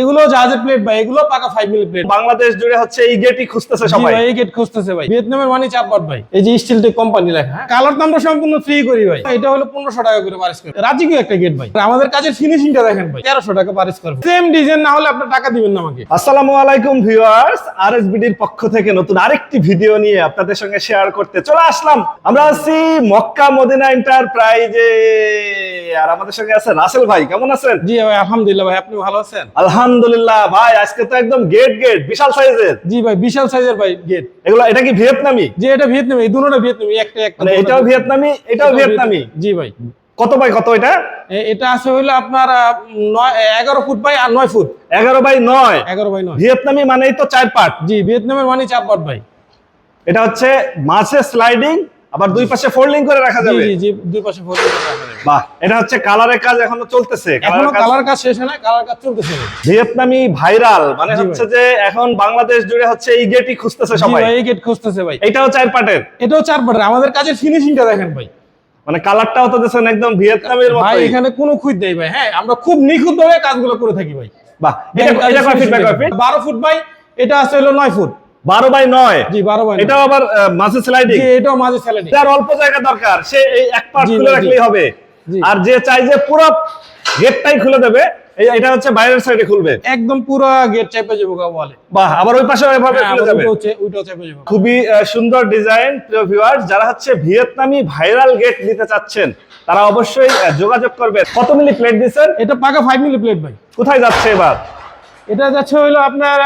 এগুলো জাহাজের প্লেট ভাই এগুলো পাকা ফাইভ মিলি প্লেট বাংলাদেশ জুড়ে হচ্ছে এই গেটই খুঁজতেছে সবাই। এই গেট খুঁজতেছে ভাই। ভিয়েতনামের মানি চাপবাট ভাই। এই যে স্টিল টেক কোম্পানি লেখা। কালার তো আমরা সম্পূর্ণ ফ্রি করি ভাই। এটা হলো পনেরোশো টাকা করে পার স্কোয়ার রাজকীয় একটা গেট ভাই। আমাদের কাছে ফিনিশিংটা দেখেন ভাই। তেরোশো টাকা পার স্কোয়ার সেম ডিজাইন না হলে আপনার টাকা দিবেন না আমাকে। আসসালামু আলাইকুম ভিউয়ার্স আরএসবিডির পক্ষ থেকে নতুন আরেকটি ভিডিও নিয়ে আপনাদের সঙ্গে শেয়ার করতে চলে আসলাম। আমরা আছি মক্কা মদিনা এন্টারপ্রাইজে আর আমাদের সঙ্গে আছে রাসেল ভাই কেমন আছেন? জি ভাই আলহামদুলিল্লাহ ভাই আপনি ভালো আছেন? আলহামদুলিল্লাহ ভাই আজকে তো একদম গেট গেট বিশাল সাইজের জি ভাই বিশাল সাইজের ভাই গেট এগুলো এটা কি ভিয়েতনামি? যে এটা ভিয়েতনামি এই দুটোটা ভিয়েতনামি একটা একটা। মানে এটাও ভিয়েতনামি এটাও ভিয়েতনামি? জি ভাই। কত বাই কত এটা? এটা আছে হইল আপনার এগারো ফুট বাই আর নয় ফুট। এগারো বাই নয়। এগারো বাই নয়। ভিয়েতনামি মানেই তো চার পাট। জি ভিয়েতনামের মানি চার পাট ভাই। এটা হচ্ছে মাঝে স্লাইডিং আবার দুই পাশে ফোল্ডিং করে রাখা যাবে? জি জি দুই পাশে ফোল্ড করে রাখা যাবে। বাহ এটা হচ্ছে কালারের কাজ এখনও চলতেছে। এখনও কালার কাজ শেষ হয় না কালার কাজ চলতেছে। ভিয়েতনামি ভাইরাল মানে হচ্ছে যে এখন বাংলাদেশ জুড়ে হচ্ছে এই গেটই খুঁজতেছে জি সবাই। ভাই এই গেট খুঁজতেছে ভাই। এটাও চার পাটের? এটাও চার পাটের আমাদের কাজের ফিনিশিংটা দেখেন ভাই। মানে কালারটাও তো দেখছেন একদম ভিয়েতনামের মতো ভাই এখানে কোনো খুঁত নেই ভাই। হ্যাঁ আমরা খুব নিখুঁত ভাবে কাজগুলো করে থাকি ভাই। বাহ এটা এটা কয় ফিট বাই কয় ফিট বারো ফুট বাই এটা আছে হলো নয় ফুট। বারো বাই নয়। জি বারো বাই এটাও আবার মাঝে স্লাইডিং জি এটাও মাঝে স্যালাডি যার অল্প জায়গা দরকার সে এই এক পার্ট খুলে রাখলেই হবে। আর যে চাই যে পুরো গেটটাই খুলে দেবে এই এটা হচ্ছে বাইরের সাইডে খুলবে। একদম পুরো গেট চেপে যাব ওয়ালে বাহ আবার ওই পাশে এভাবে হ্যাঁ, খুলে যাবে ওইটাও চেপে যাব। খুবই সুন্দর ডিজাইন প্রিয় ভিউয়ার যারা হচ্ছে ভিয়েতনামি ভাইরাল গেট নিতে চাচ্ছেন তারা অবশ্যই যোগাযোগ করবে কত মিলি প্লেট দিচ্ছেন? এটা পাকা ফাইভ মিলি প্লেট ভাই। কোথায় যাচ্ছে এবার? এটা যাচ্ছে হইল আপনার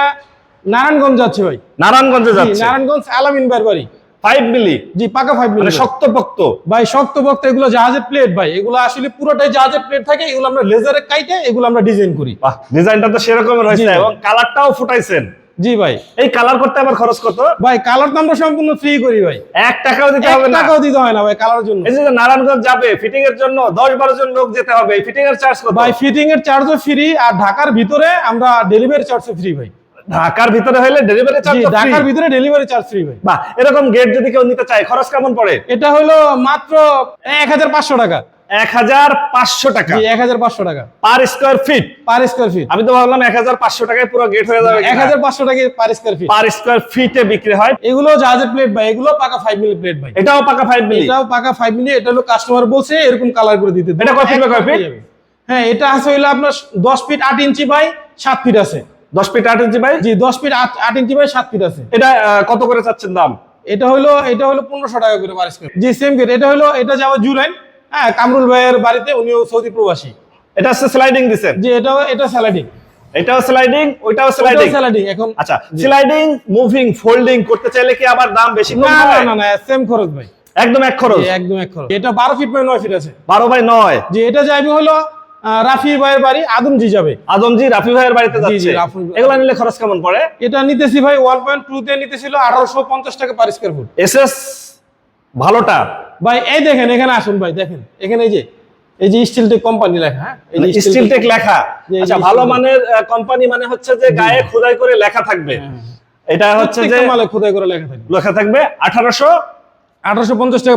নারায়ণগঞ্জ যাচ্ছে ভাই। নারায়ণগঞ্জে যাচ্ছে। নারায়ণগঞ্জ আলামিন বাড়ি ফাইভ মিলি জি পাকা ফাইভ মানে মিলি শক্তপোক্ত। ভাই শক্ত বক্ত এগুলো জাহাজের প্লেট ভাই। এগুলো আসলে পুরোটাই জাহাজের প্লেট থাকে এগুলো আমরা লেজারে কাইটে এগুলো আমরা ডিজাইন করি। ডিজাইনটা তো সেরকমের হয়েছে। এবং কালারটাও ফুটাইছেন। জি ভাই। এই কালার করতে আবার খরচ কত? ভাই কালার তো আমরা সম্পূর্ণ ফ্রি করি ভাই। এক টাকাও দিতে হবে না। টাকাও দিতে হয় না ভাই কালার জন্য। এই যে নারায়ণগঞ্জ যাবে ফিটিং এর জন্য দশ বারো জন লোক যেতে হবে। ফিটিং এর চার্জ কত? ভাই ফিটিং এর চার্জও ফ্রি আর ঢাকার ভিতরে আমরা ডেলিভারি চার্জও ফ্রি ভাই। ঢাকার ভিতরে হলে ডেলিভারি চার্জ ঢাকার ভিতরে ডেলিভারি চার্জ ফ্রি ভাই। বাহ এরকম গেট যদি কেউ নিতে চায় খরচ কেমন পড়ে? এটা হলো মাত্র এক হাজার পাঁচশো টাকা। এক হাজার পাঁচশো টাকা। এক হাজার পাঁচশো টাকা। Per square feet per square feet আমি তো ভাবলাম এক হাজার পাঁচশো টাকায় পুরো গেট হয়ে যাবে এক হাজার পাঁচশো টাকা per square feet per square ফিটে বিক্রি হয়। এগুলো জাহাজের প্লেট ভাই এগুলো পাকা ফাইভ মিলি প্লেট ভাই। এটাও পাকা ফাইভ মিলি এটাও পাকা ফাইভ মিলি এটা হলো কাস্টমার বলছে এরকম কালার করে দিতে। এটা কয় by কয় feet? হ্যাঁ এটা আছে হইল আপনার দশ ফিট আট ইঞ্চি বাই সাত ফিট আছে। দশ ফিট আট ইঞ্চি ভাই জি দশ ফিট আট ইঞ্চি বাই সাত ফিট আছে। এটা কত করে চাচ্ছেন দাম? এটা হলো এটা হলো পনেরোশো টাকা করে পার স্কোয়ার জি সেম গেট এটা হলো এটা যাব জুলাইন হ্যাঁ কামরুল ভাইয়ের বাড়িতে উনিও সৌদি প্রবাসী। এটা হচ্ছে স্লাইডিং দিছেন? জি এটাও এটা স্যালাডিং এটাও স্লাইডিং ওইটাও স্লাইডিং স্যালাডিং এখন আচ্ছা স্লাইডিং মুভিং ফোল্ডিং করতে চাইলে কি আবার দাম বেশি না না না সেম খরচ ভাই। একদম এক খরচ? একদম এক খরচ। এটা বারো ফিট বাই নয় ফিট আছে। বারো বাই নয়? যে এটা যাবে হলো রাফি ভাইয়ের বাড়ি আদমজি যাবে। আদমজি রাফি ভাইয়ের বাড়িতে যাচ্ছে। এগুলা নিলে খরচ কেমন পড়ে? এটা নিতেছি ভাই ওয়ান পয়েন্ট টু তে নিতেছিল আঠারোশো পঞ্চাশ টাকা পার স্কোয়ার ফুট এসএস ভালোটা? ভাই এই দেখেন এখানে আসুন ভাই দেখেন। এখানে এই যে এই যে স্টিল টেক কোম্পানি লেখা হ্যাঁ? এই যে স্টিল টেক লেখা। আচ্ছা ভালো মানের কোম্পানি মানে হচ্ছে যে গায়ে খোদাই করে লেখা থাকবে। হ্যাঁ, এটা হচ্ছে যে মালে খোদাই করে লেখা থাকবে। লেখা থাকবে আঠারোশো আঠারোশো পঞ্চাশ টাকা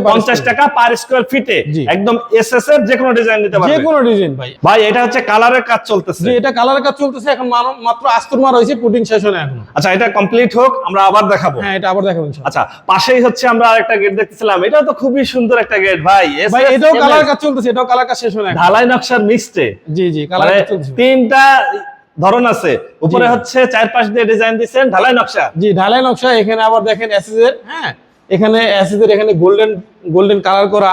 টাকা পার স্কোয়ার ফিটে একদম এসএস এর যে কোনো ডিজাইন নিতে foot। যে কোনো ডিজাইন ভাই ভাই এটা হচ্ছে কালারের কাজ চলতেছে। যে এটা কালার কাজ চলতেছে এখন মাত্র আস্তর মারা পুটিং শেষ এখন। আচ্ছা এটা কমপ্লিট হোক আমরা আবার দেখাবো। হ্যাঁ এটা আবার দেখাবো ইনশাআল্লাহ। আচ্ছা পাশেই হচ্ছে আমরা আরেকটা গেট দেখতেছিলাম। এটা তো খুবই সুন্দর একটা গেট ভাই। ভাই এটাও MS, কালার কাজ চলতেছে এটাও কালার কাজ শেষ হয় ঢালাই নকশার মিক্সডে জি জি কালার মানে কাজ চলতেছে। তিনটা ধরন আছে। উপরে হচ্ছে চার পাশ দিয়ে ডিজাইন দিচ্ছেন ঢালাই নকশা। জি ঢালাই নকশা এখানে আবার দেখেন এসএস এর হ্যাঁ। এখানে অ্যাসিসের এখানে গোল্ডেন গোল্ডেন কালার করা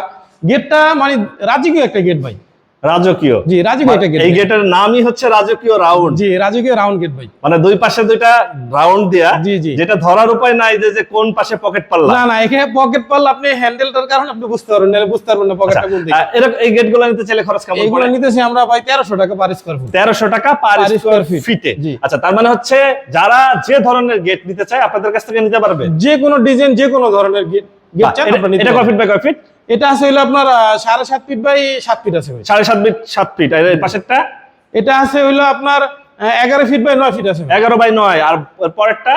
গেটটা মানে রাজকীয় একটা গেট ভাই। রাজকীয়। জি রাজকীয় গেট এই গেটের নামই হচ্ছে রাজকীয় রাউন্ড। জি রাজকীয় রাউন্ড গেট ভাই। মানে দুই পাশে দুইটা রাউন্ড দিয়া জি, জি। যেটা ধরার উপায় নাই যে যে কোন পাশে পকেট পাল্লা। না না এখানে পকেট পারলে আপনি হ্যান্ডেলটার কারণে আপনি বুঝতে পারবেন নাহলে বুঝতে পারবেন না পকেটটা কোন দিকে। এরকম এই গেটগুলো নিতে চাইলে খরচ কেমন এইগুলো পড়ে? নিতেছি আমরা ভাই তেরোশো টাকা পার স্কোয়ার ফুট তেরোশো টাকা পার স্কোয়ার। ফিটে আচ্ছা তার মানে হচ্ছে যারা যে ধরনের গেট নিতে চায় আপনাদের কাছ থেকে নিতে পারবে? যে কোনো ডিজাইন যে কোনো ধরনের গেট গেট চান এটা- আপনারা নিতে এটা কয় ফিট বাই কয় ফিট এটা আছে হলো আপনার সাড়ে সাত ফিট বাই সাত ফিট আছে ভাই। সাড়ে সাত ফিট সাত ফিট আর পাশেরটা? এটা আছে হইল আপনার এগারো ফিট বাই নয় ফিট আছে এগারো বাই নয় আর পরেরটা?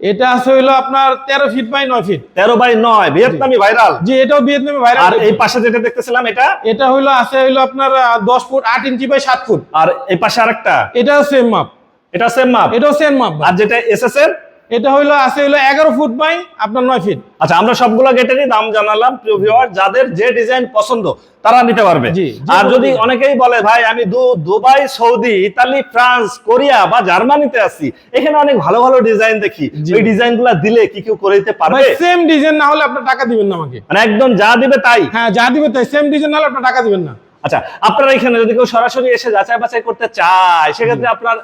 এটা আছে হইল আপনার তেরো ফিট বাই নয় ফিট তেরো বাই নয় ভিয়েতনামি ভাইরাল। জি এটাও ভিয়েতনামি ভাইরাল। আর এই পাশে যেটা দেখতেছিলাম এটা? এটা হইল আছে হইল আপনার দশ ফুট আট ইঞ্চি বাই সাত ফুট। আর এই পাশে আরেকটা? এটাও সেম মাপ এটা সেম মাপ এটাও সেম মাপ আর যেটা এসএস এর এটা হইল আছে হইল এগারো ফুট বাই আপনার নয় ফিট। আচ্ছা আমরা সবগুলো গেটেরই দাম জানালাম প্রিয় ভিউয়ার যাদের যে ডিজাইন পছন্দ তারা নিতে পারবে। আর যদি অনেকেই বলে ভাই আমি Dubai Saudi Italy France Korea বা জার্মানিতে আছি এখানে অনেক ভালো ভালো ডিজাইন দেখি। ওই ডিজাইন দিলে কি কেউ করে দিতে পারবে? সেম ডিজাইন না হলে আপনার টাকা দিবেন না আমাকে। মানে একদম যা দিবে তাই। হ্যাঁ যা দিবে তাই সেম ডিজাইন না হলে আপনার টাকা দিবেন না। আচ্ছা আপনারা এখানে যদি কেউ সরাসরি এসে যাচাই বাছাই করতে চায় সেক্ষেত্রে আপনার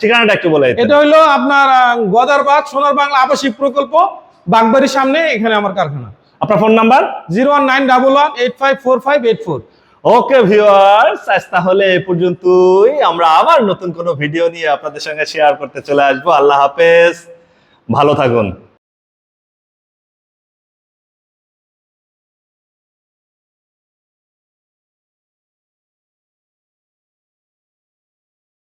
ঠিকানাটা একটু বলে এটা হইল আপনার গদারবাগ সোনার বাংলা আবাসিক প্রকল্প বাগবাড়ির সামনে এখানে আমার কারখানা। আপনার phone number? Zero one nine double one eight five four five eight four. Okay viewers আজ তাহলে এ পর্যন্তই। আমরা আবার নতুন কোনো ভিডিও নিয়ে আপনাদের সঙ্গে শেয়ার করতে চলে আসব। আল্লাহ হাফেজ। ভালো থাকুন।